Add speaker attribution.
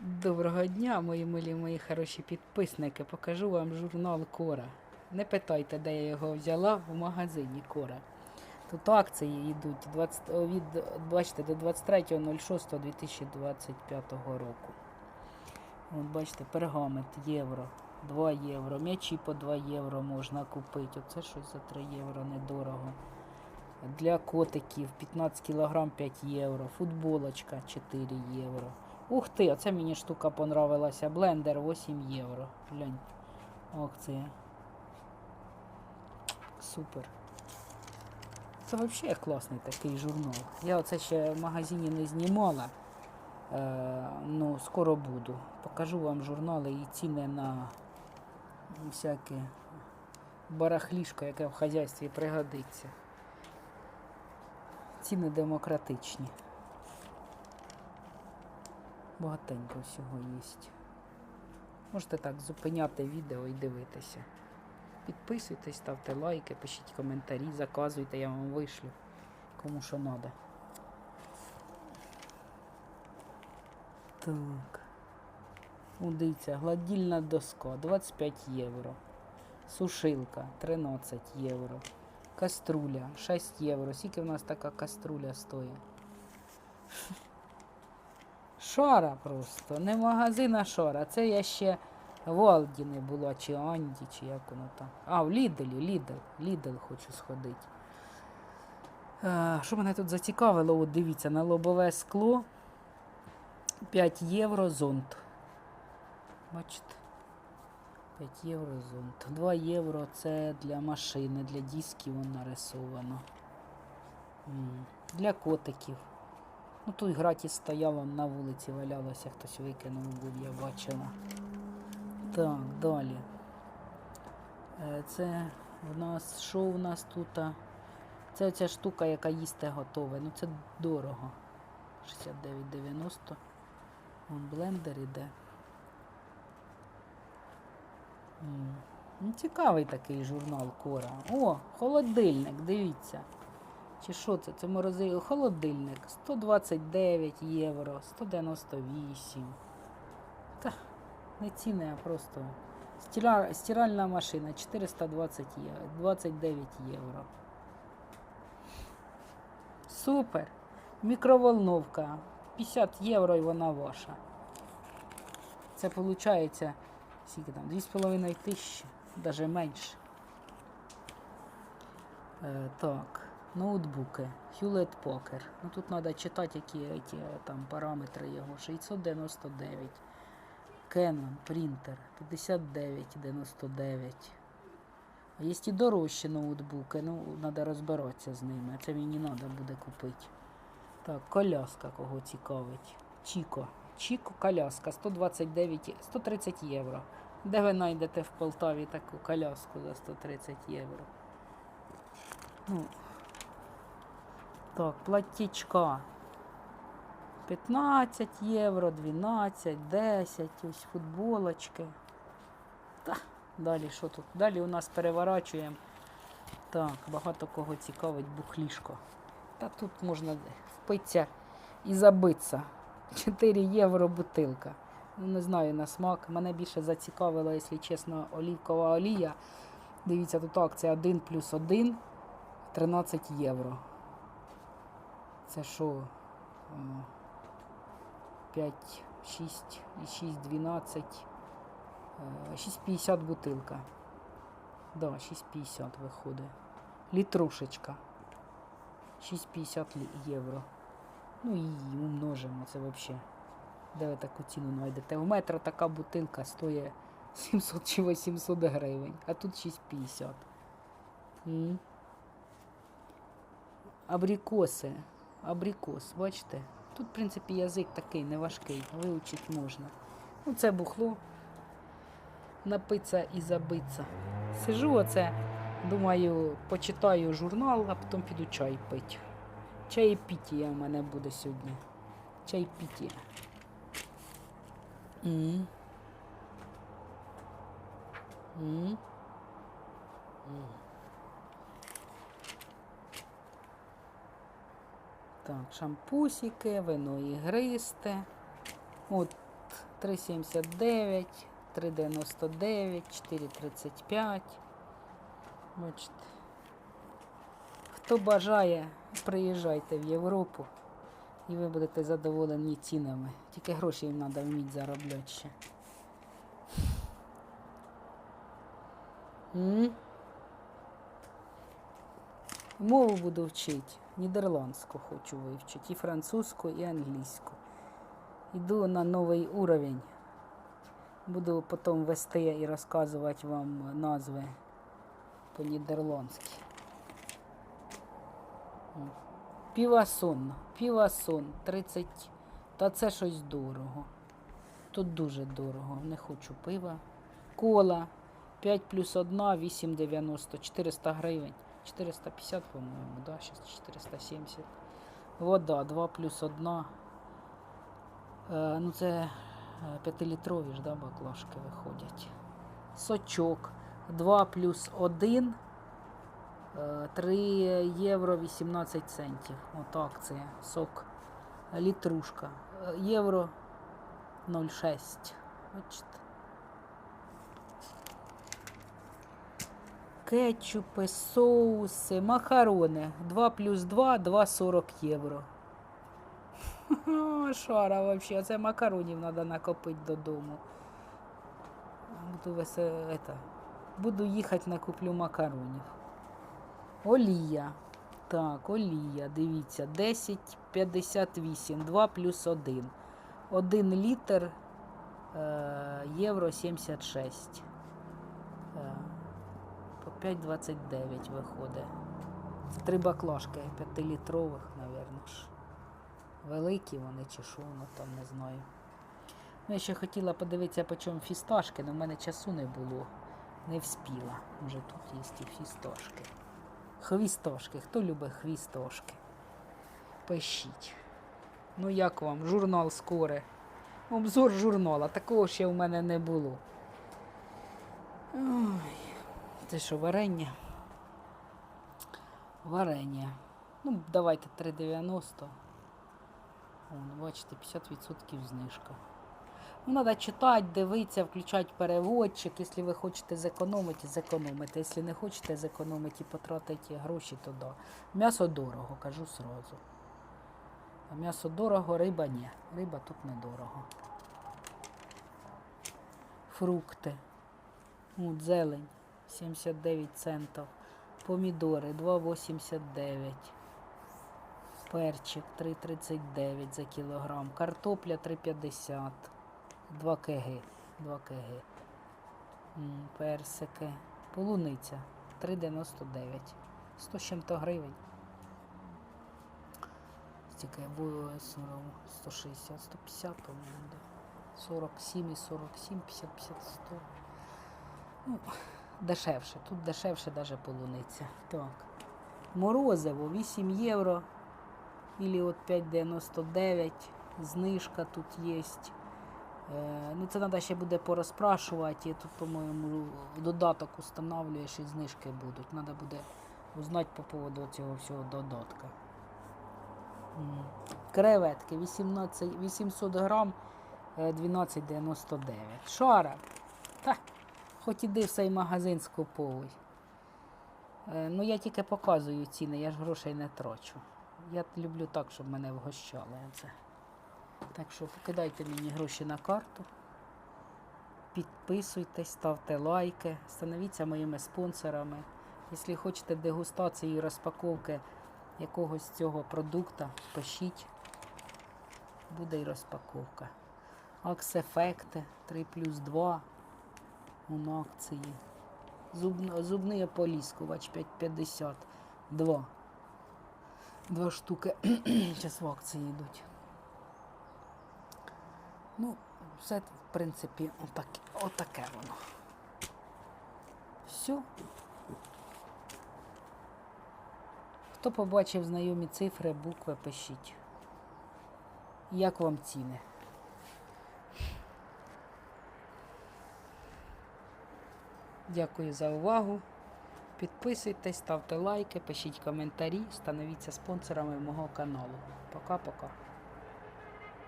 Speaker 1: Доброго дня, мої милі, мої хороші підписники. Покажу вам журнал Кора. Не питайте, де я його взяла в магазині Кора. Тут акції йдуть 20, від, бачите, до 23.06.2025 року. От бачите, пергамент євро, 2 євро, м'ячі по 2 євро можна купити. Оце щось за 3 євро недорого. Для котиків 15 кг 5 євро, футболочка 4 євро. Ух ти, оце мені штука понравилася. Блендер 8 євро. Глянь. Акція. Супер. Це взагалі класний такий журнал. Я оце ще в магазині не знімала. Е, ну, скоро буду. Покажу вам журнали і ціни на всяке барахлішко, яке в хазяйстві пригодиться. Ціни демократичні. Багатенько всього є. Можете так зупиняти відео і дивитися. Підписуйтесь, ставте лайки, пишіть коментарі, заказуйте, я вам вишлю. Кому що треба. Так. О, дивіться, гладільна доска 25 євро. Сушилка 13 євро. Каструля 6 євро. Скільки в нас така каструля стоїть? Шара просто. Не магазин, а шара. Це я ще в Алді не була, чи Анді, чи як воно там. А, в Ліделі, Лідл. Лідл хочу сходити. Е, Що мене тут зацікавило? От дивіться, на лобове скло 5 євро зонт. Бачите? 5 євро зонт. 2 євро це для машини, для дисків нарисовано. Для котиків. Ну тут граті стояло на вулиці, валялося, хтось викинув був, я бачила. Так, далі. Е, Це в нас, що в нас тут? Це ця штука, яка їсти готове. Ну це дорого. 69,90. Вон блендер іде. Ну, цікавий такий журнал Кора. О, холодильник, дивіться. Чи що це? Це морози... холодильник. 129 євро, 198. Та, не ціни, а просто. Стіра... Стиральна машина 420 євро, 29 євро. Супер. Мікроволновка. 50 євро і вона ваша. Це виходить, скільки там, 2,5 тисячі, навіть менше. Е, так, ноутбуки. Hewlett Packard. Ну тут треба читати, які ті, там параметри його. 699. Canon принтер 59,99. А є і дорожчі ноутбуки, ну треба розбиратися з ними. Це мені треба буде купити. Так, коляска кого цікавить. Чіко. Чіко коляска 129, 130 євро. Де ви знайдете в Полтаві таку коляску за 130 євро? Ну, так, платтічка. 15 євро, 12, 10, ось футболочки. Та, далі що тут? Далі у нас переворачуємо. Так, багато кого цікавить бухлішко. Та тут можна впитися і забитися. 4 євро бутилка. Ну, не знаю на смак. Мене більше зацікавила, якщо чесно, олівкова олія. Дивіться, тут акція 1 плюс 1, 13 євро. Це що? Е, 5, 6 і 6, 12. е, 6,50 бутилка. Да, 6,50 виходить. Літрушечка. 6,50 євро. Ну і умножимо, це взагалі. Де ви таку ціну знайдете? В метро така бутилка стоїть 700 чи 800 гривень, а тут 6,50. М. Абрикоси. Абрикос, бачите? Тут, в принципі, язик такий неважкий, вивчити можна. Ну, це бухло. Напиться і забиться. Сижу оце, думаю, почитаю журнал, а потім піду чай пити. Чаєпітія в мене буде сьогодні. Чайпітія. М. М. М. Так, шампусики, вино ігристе. От 3,79, 3,99, 4,35. Бачите. Хто бажає, приїжджайте в Європу і ви будете задоволені цінами. Тільки гроші їм треба вміти заробляти ще. Мову буду вчити. Нідерландську хочу вивчити. І французьку, і англійську. Іду на новий уровень. Буду потім вести і розказувати вам назви по-нідерландськи. Півасон. Півасон. 30. Та це щось дорого. Тут дуже дорого. Не хочу пива. Кола. 5 плюс 1, 8,90. 400 гривень. 450, по-моєму, да, зараз 470. Вода 2 плюс 1. Е, ну це е, 5-літрові ж, да, баклажки виходять. Сочок 2 плюс 1. 3 євро 18 центів. От акція. Сок. Літрушка. Е, Євро 0,6. Бачите. Кетчупи, соуси, макарони. 2 плюс 2, 2,40 євро. Шара вообще. Це макаронів треба накопити додому. Буду, весе... это... Буду їхати, накуплю макаронів. Олія. Так, олія, дивіться, 10,58, 2 плюс 1. 1 літр е, євро 76. Е, по 5,29 виходить. Три баклажки 5-літрових, мабуть. Великі вони чи що, воно там не знаю. Ну, я ще хотіла подивитися, по чому фісташки, але в мене часу не було. Не вспіла. Може тут є і фісташки. Хвістошки. Хто любить хвістошки? Пишіть. Ну як вам? Журнал скоре. Обзор журнала. Такого ще в мене не було. Ой. Це що, варення? Варення. Ну, давайте 3,90. Бачите, 50% знижка. Ну, треба читати, дивитися, включати переводчик. Якщо ви хочете зекономити, зекономите. Якщо не хочете зекономити і потратити гроші, то да. М'ясо дорого, кажу сразу. А м'ясо дорого, риба ні. Риба тут недорого. Фрукти. От, зелень 79 центів. Помідори 2,89. Перчик 3,39 за кілограм. Картопля 3,50. 2 кг. 2 кг. Персики. Полуниця 3,99. 100 з чим-то гривень. Стільки було 160, 150, по-моєму, 47 і 47, 50, 50, 100. Ну, дешевше. Тут дешевше навіть полуниця. Так. Морозиво 8 євро. Ілі от 5,99. Знижка тут є. Е, ну, це треба ще буде порозпрашувати. Я тут, по-моєму, додаток установлюєш і знижки будуть. Треба буде узнати по поводу цього всього додатка. Креветки 18, 800 грам е, 12,99. Шара. Та, хоч іди в цей магазин скуповуй. Е, Ну, я тільки показую ціни, я ж грошей не трачу. Я люблю так, щоб мене вгощали. Це. Так що покидайте мені гроші на карту. Підписуйтесь, ставте лайки, становіться моїми спонсорами. Якщо хочете дегустації і розпаковки якогось цього продукту, пишіть. Буде і розпаковка. Акс-ефекти 3 плюс 2 на акції. Зуб, зубний ополіскувач 5,50. Два. Два штуки. Зараз в акції йдуть. Ну, все, в принципі, отак, отаке воно. Все. Хто побачив знайомі цифри, букви, пишіть. Як вам ціни? Дякую за увагу. Підписуйтесь, ставте лайки, пишіть коментарі, становіться спонсорами мого каналу. Пока-пока.